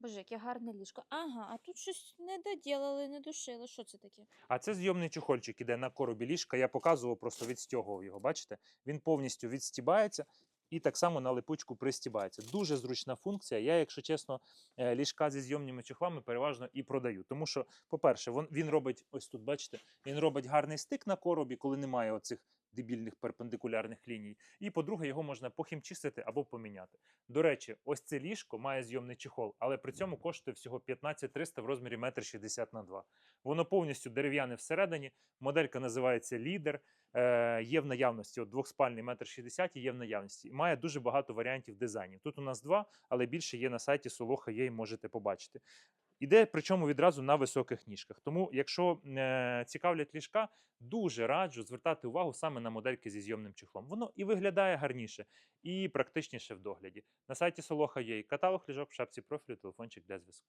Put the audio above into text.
Боже, яке гарне ліжко. Ага, а тут щось не доділили, не душили. Що це таке? А це зйомний чохольчик іде на коробі ліжка. Я показував, просто відстягував його. Бачите? Він повністю відстібається і так само на липучку пристібається. Дуже зручна функція. Я, якщо чесно, е, ліжка зі зйомними чохлами переважно і продаю. Тому що, по-перше, він робить ось тут, бачите, він робить гарний стик на коробі, коли немає оцих дебільних перпендикулярних ліній. І по-друге, його можна похімчистити або поміняти. До речі, ось це ліжко має зйомний чехол, але при цьому коштує всього 15 300 в розмірі 1,60 на 2. Воно повністю дерев'яне всередині. Моделька називається Лідер. Е, є в наявності от двохспальний 1,60 м є в наявності. І має дуже багато варіантів дизайнів. Тут у нас два, але більше є на сайті Солоха, є і можете побачити. Іде причому відразу на високих ніжках. Тому, якщо е, цікавлять ліжка, дуже раджу звертати увагу саме на модельки зі зйомним чехлом. Воно і виглядає гарніше, і практичніше в догляді. На сайті Солоха є і каталог ліжок в шапці профілю, телефончик для зв'язку.